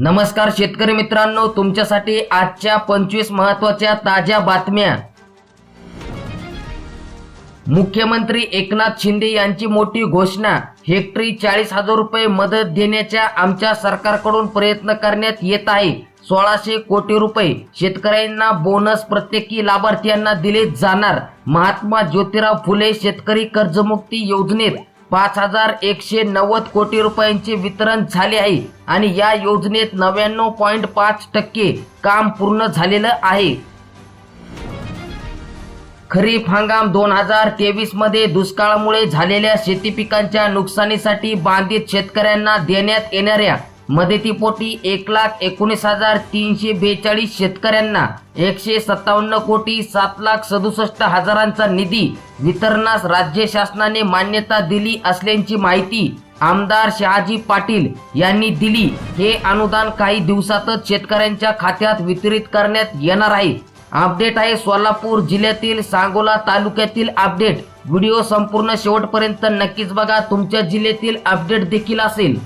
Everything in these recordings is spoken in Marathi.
नमस्कार शेतकरी मित्रांनो तुमच्यासाठी आजच्या पंचवीस महत्त्वाच्या ताज्या बातम्या. मुख्यमंत्री एकनाथ शिंदे यांची मोठी घोषणा हेक्टरी चाळीस हजार रुपये मदत देण्याच्या आमच्या सरकारकडून प्रयत्न करण्यात येत आहे. सोळाशे कोटी रुपये शेतकऱ्यांना बोनस प्रत्येकी लाभार्थ्यांना दिले जाणार. महात्मा ज्योतिराव फुले शेतकरी कर्जमुक्ती योजनेत पाच हजार एकशे नव्वद कोटी रुपयांचे वितरण झाले आहे आणि या योजनेत नव्याण्णव पॉईंट पाच टक्के काम पूर्ण झालेलं आहे. खरीप हंगाम दोन हजार तेवीसमध्ये दुष्काळामुळे झालेल्या शेती पिकांच्या नुकसानीसाठी बाधित शेतकऱ्यांना देण्यात येणाऱ्या मदतीपोटी एक लाख एकोणीस हजार तीनशे बेचाळीस शेतकऱ्यांना एकशे सत्तावन्न कोटी सात लाख सदुसष्ट हजारांचा निधी वितरणास राज्य शासनाने मान्यता दिली असल्याची माहिती आमदार शहाजी पाटील यांनी दिली. हे अनुदान काही दिवसातच शेतकऱ्यांच्या खात्यात वितरित करण्यात येणार आहे. अपडेट आहे सोलापूर जिल्ह्यातील सांगोला तालुक्यातील अपडेट. व्हिडिओ संपूर्ण शेवटपर्यंत नक्कीच बघा. तुमच्या जिल्ह्यातील अपडेट देखील असेल.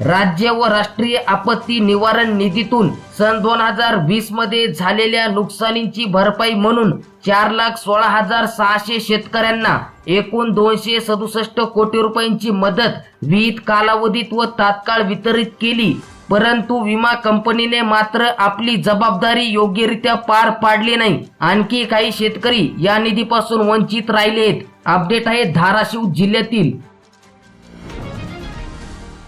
राज्य व राष्ट्रीय आपत्ती निवारण निधीतून सन दोन हजार वीसमध्ये झालेल्या नुकसानीची भरपाई म्हणून चार लाख सोळा हजार सहाशे शेतकऱ्यांना एकूण दोनशे सदुसष्ट कोटी रुपयांची मदत विहित कालावधीत व तात्काळ वितरित केली. परंतु विमा कंपनीने मात्र आपली जबाबदारी योग्यरित्या पार पाडली नाही. आणखी काही शेतकरी या निधीपासून वंचित राहिले आहेत अपडेट आहे धाराशिव जिल्ह्यातील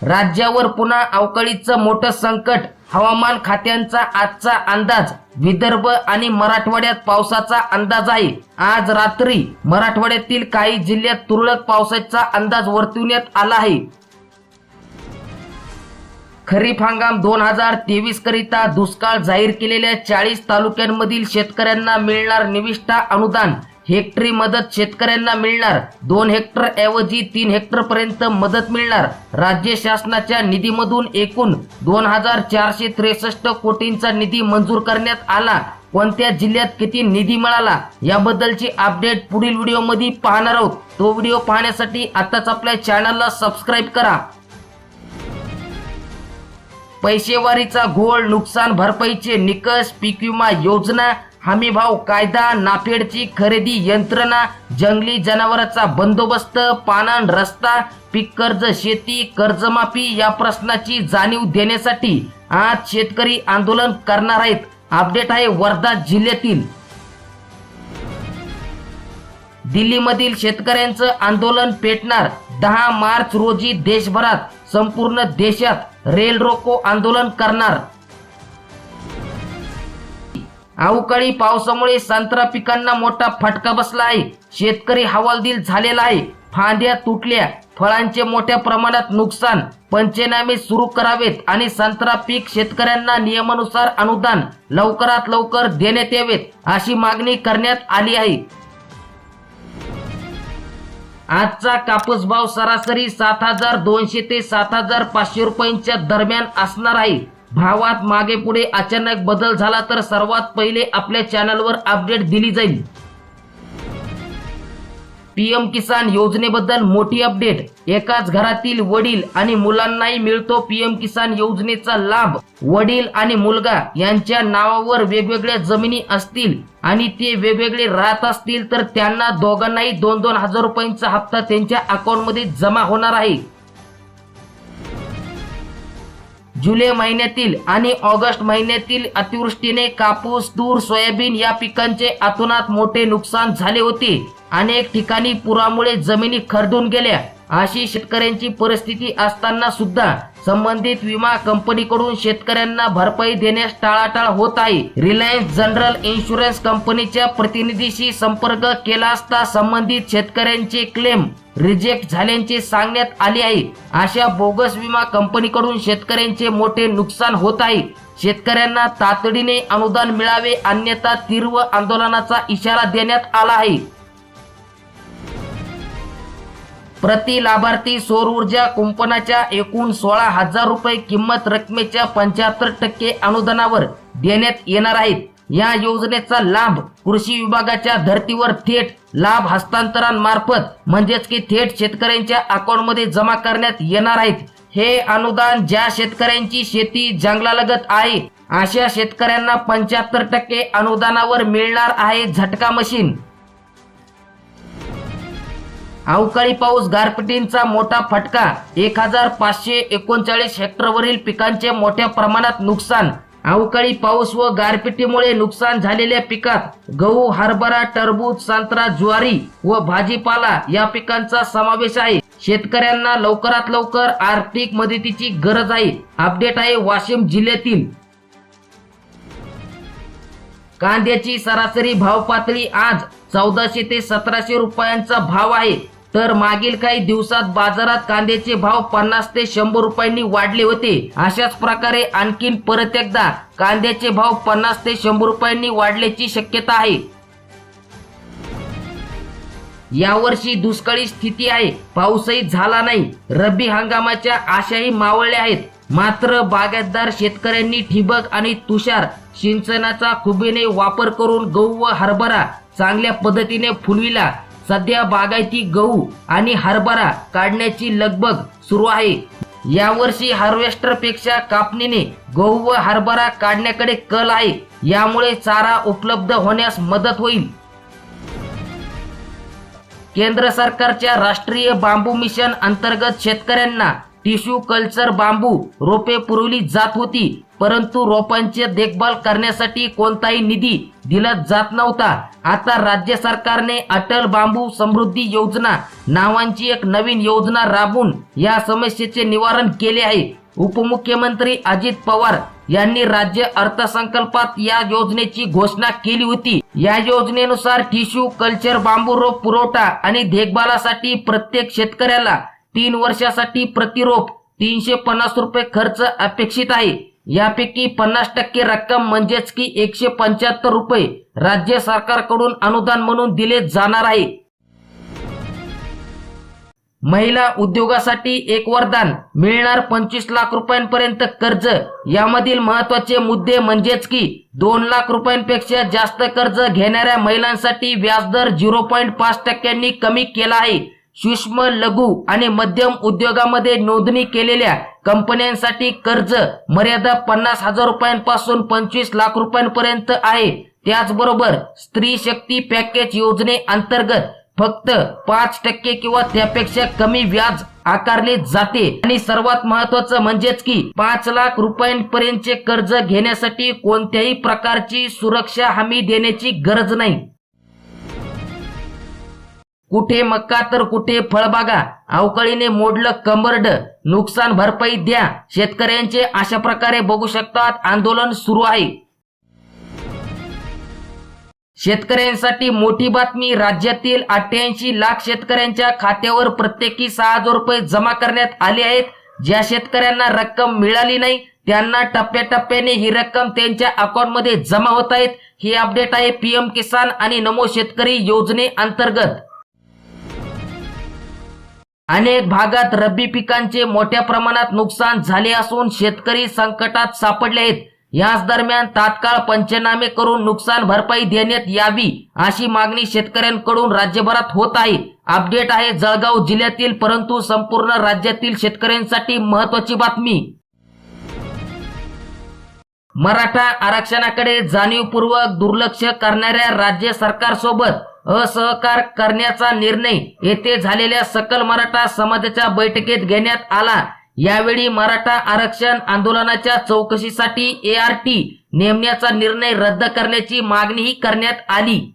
राज्यावर पुन्हा अवकाळीचं मोठं संकट. हवामान खात्यांचा आजचा अंदाज. विदर्भ आणि मराठवाड्यात पावसाचा अंदाज आहे. आज रात्री मराठवाड्यातील काही जिल्ह्यात तुरळक पावसाचा अंदाज वर्तवण्यात आला आहे. खरीप हंगाम दोन हजार तेवीस करिता दुष्काळ जाहीर केलेल्या चाळीस तालुक्यांमधील शेतकऱ्यांना मिळणार निविष्ठा अनुदान. हेक्टरी मदत शेतकऱ्यांना मिळणार. दोन हेक्टर ऐवजी तीन हेक्टर पर्यंत मदत मिळणार. राज्य शासनाच्या निधीमधून एकूण दोन हजार चारशे त्रेसष्ट कोटींचा निधी मंजूर करण्यात आला. कोणत्या जिल्ह्यात किती निधी मिळाला? याबद्दलची अपडेट पुढील व्हिडिओमध्ये पाहणार आहोत. तो व्हिडिओ पाहण्यासाठी आताच आपल्या चॅनलला सबस्क्राईब करा. पैसेवारीचा घोळ नुकसान भरपाईचे निकष पीक विमा योजना हमी भाव कायदा नाफेडची खरेदी यंत्रणा जंगली जनावरांचा बंदोबस्त पानन रस्ता पीक कर्ज शेती कर्जमाफी या प्रश्नाची जाणीव देण्यासाठी आज शेतकरी आंदोलन करणार आहेत. अपडेट आहे वर्धा जिल्ह्यातील. दिल्लीमधील शेतकऱ्यांचं आंदोलन पेटणार. दहा मार्च रोजी देशभरात संपूर्ण देशात रेल रोको आंदोलन करणार. अवकाळी पावसामुळे संत्रा पिकांना मोठा फटका बसला आहे शेतकरी हवालदिल झालेला आहे. फांद्या तुटल्या. फळांचे मोठ्या प्रमाणात नुकसान. पंचनामे सुरू करावेत आणि संत्रा पीक शेतकऱ्यांना नियमानुसार अनुदान लवकरात लवकर देण्यात यावेत अशी मागणी करण्यात आली आहे. आजचा कापूस भाव सरासरी सात हजार दोनशे ते सात हजार पाचशे रुपयांच्या दरम्यान असणार आहे. भावात मागे पुढे अचानक बदल झाला तर सर्वात पहिले आपल्या चॅनलवर अपडेट दिली जाईल. पीएम किसान योजनेबद्दल मोठी अपडेट. एकाच घरातील वडील आणि मुलांनाही मिळतो पीएम किसान योजनेचा लाभ. वडील आणि मुलगा यांच्या नावावर वेगवेगळ्या जमिनी असतील आणि ते वेगवेगळे राहत असतील तर त्यांना दोघांनाही दोन दोन हजार रुपयांचा हप्ता त्यांच्या अकाउंटमध्ये जमा होणार आहे. जुलै महिन्यातील आणि ऑगस्ट महिन्यातील अतिवृष्टीने कापूस तूर सोयाबीन या पिकांचे अतोनात मोठे नुकसान झाले होते. अनेक ठिकाणी पुरामुळे जमिनी खरडून गेल्या. अशी शेतकऱ्यांची परिस्थिती असताना सुद्धा संबंधित विमा कंपनीकडून शेतकऱ्यांना भरपाई देण्यास टाळाटाळ होत आहे. रिलायन्स जनरल इन्शुरन्स कंपनीच्या प्रतिनिधीशी संपर्क केला असता संबंधित शेतकऱ्यांचे क्लेम रिजेक्ट झाल्याचे सांगण्यात आले आहे. अशा बोगस विमा कंपनीकडून शेतकऱ्यांचे मोठे नुकसान होत आहे. शेतकऱ्यांना तातडीने अनुदान मिळावे अन्यथा तीव्र आंदोलनाचा इशारा देण्यात आला आहे. प्रति लाभार्थी सौर ऊर्जा कुंपणाच्या एकूण सोळा हजार रुपये किंमत रकमेच्या पंच्याहत्तर टक्के अनुदानावर देण्यात येणार आहेत या योजनेचा लाभ कृषी विभागाच्या धर्तीवर थेट लाभ हस्तांतरणामार्फत म्हणजेच की थेट शेतकऱ्यांच्या अकाउंटमध्ये जमा करण्यात येणार आहेत. हे अनुदान ज्या शेतकऱ्यांची शेती जंगलालगत आहे अशा शेतकऱ्यांना पंच्याहत्तर टक्के अनुदानावर मिळणार आहे झटका मशीन. अवकाळी पाऊस गारपिटींचा मोठा फटका एक हजार पाचशे एकोणचाळीस हेक्टरवरील पिकांचे मोठ्या प्रमाणात नुकसान अवकाळी पाऊस व गारपिटीमुळे नुकसान झालेल्या पिकात गहू हरभरा टरबूज संत्रा ज्वारी व भाजीपाला या पिकांचा समावेश आहे. शेतकऱ्यांना लवकरात लवकर आर्थिक मदतीची गरज आहे. अपडेट आहे वाशिम जिल्ह्यातील. कांद्याची सरासरी भाव पातळी आज चौदाशे ते सतराशे रुपयांचा भाव आहे. तर मागील काही दिवसात बाजारात कांद्याचे भाव पन्नास ते शंभर रुपयांनी वाढले होते. अशाच प्रकारे आणखीन परत एकदा कांद्याचे भाव पन्नास ते शंभर रुपयांनी वाढल्याची शक्यता आहे. यावर्षी दुष्काळी स्थिती आहे. पाऊसही झाला नाही. रब्बी हंगामाच्या आशाही मावळल्या आहेत. मात्र बागायतदार शेतकऱ्यांनी ठिबक आणि तुषार सिंचनाचा खुबीने वापर करून गहू व हरभरा चांगल्या पद्धतीने फुलविला. सध्या बागायती गहू आणि हरभरा काढण्याची लगबग सुरू आहे. यावर्षी हार्वेस्टरपेक्षा कापणीने गहू व हरभरा काढण्याकडे कल आहे. यामुळे चारा उपलब्ध होण्यास मदत होईल. केंद्र सरकारच्या राष्ट्रीय बांबू मिशन अंतर्गत शेतकऱ्यांना टिश्यू कल्चर बांबू रोपे पुरवली जात होती. परंतु रोपांचे देखभाल करण्यासाठी कोणताही निधी दिला जात नव्हता. आता राज्य सरकारने अटल बांबू समृद्धी योजना नावांची एक नवीन योजना राबवून या समस्येचे निवारण केले आहे. उपमुख्यमंत्री अजित पवार यांनी राज्य अर्थसंकल्पात या योजनेची घोषणा केली होती. या योजनेनुसार टिश्यू कल्चर बांबू रोप पुरवठा आणि देखभालासाठी प्रत्येक शेतकऱ्याला तीन वर्षासाठी प्रतिरोप तीनशे पन्नास रुपये खर्च अपेक्षित आहे. यापैकी पन्नास टक्के रक्कम म्हणजेच की एकशे पंच्याहत्तर रुपये राज्य सरकारकडून अनुदान म्हणून दिले जाणार आहे. महिला उद्योगासाठी एक वरदान मिळणार पंचवीस लाख रुपयांपर्यंत कर्ज. यामधील महत्त्वाचे मुद्दे म्हणजेच की दोन लाख रुपयांपेक्षा जास्त कर्ज घेणाऱ्या महिलांसाठी व्याजदर झिरो पॉईंट पाच टक्क्यांनी कमी केला आहे. सूक्ष्म लघु आणि मध्यम उद्योगामध्ये नोंदणी केलेल्या कंपन्यांसाठी कर्ज मर्यादा पन्नास हजार रुपयांपासून पंचवीस लाख रुपयांपर्यंत आहे. त्याचबरोबर स्त्री शक्ती पॅकेज योजने अंतर्गत फक्त पाच टक्के किंवा त्यापेक्षा कमी व्याज आकारले जाते. आणि सर्वात महत्वाचं म्हणजेच की पाच लाख रुपयांपर्यंतचे कर्ज घेण्यासाठी कोणत्याही प्रकारची सुरक्षा हमी देण्याची गरज नाही. कुठे मक्का तर कुठे फळबागा अवकाळीने मोडलं कंबरड. नुकसान भरपाई द्या. शेतकऱ्यांचे अशा प्रकारे बघू शकतात आंदोलन सुरू आहे. शेतकऱ्यांसाठी मोठी बातमी राज्यातील अठ्ठ्याऐंशी लाख शेतकऱ्यांच्या खात्यावर प्रत्येकी सहा हजार रुपये जमा करण्यात आले आहेत. ज्या शेतकऱ्यांना रक्कम मिळाली नाही त्यांना टप्प्याटप्प्याने ही रक्कम त्यांच्या अकाउंटमध्ये जमा होत आहेत. ही अपडेट आहे पीएम किसान आणि नमो शेतकरी योजने अंतर्गत. अनेक भागात रब्बी पिकांचे मोठ्या प्रमाणात नुकसान झाले असून शेतकरी संकटात सापडले आहेत. याच दरम्यान तात्काळ पंचनामे करून नुकसान भरपाई देण्यात यावी अशी मागणी शेतकऱ्यांकडून राज्यभरात होत आहे. अपडेट आहे जळगाव जिल्ह्यातील परंतु संपूर्ण राज्यातील शेतकऱ्यांसाठी महत्वाची बातमी. मराठा आरक्षणाकडे जाणीवपूर्वक दुर्लक्ष करणाऱ्या राज्य सरकारसोबत असहकार करण्याचा निर्णय येथे झालेल्या सकल मराठा समाजाच्या बैठकीत घेण्यात आला. यावेळी मराठा आरक्षण आंदोलनाच्या चौकशीसाठी एआरटी नेमण्याचा निर्णय रद्द करण्याची मागणीही करण्यात आली.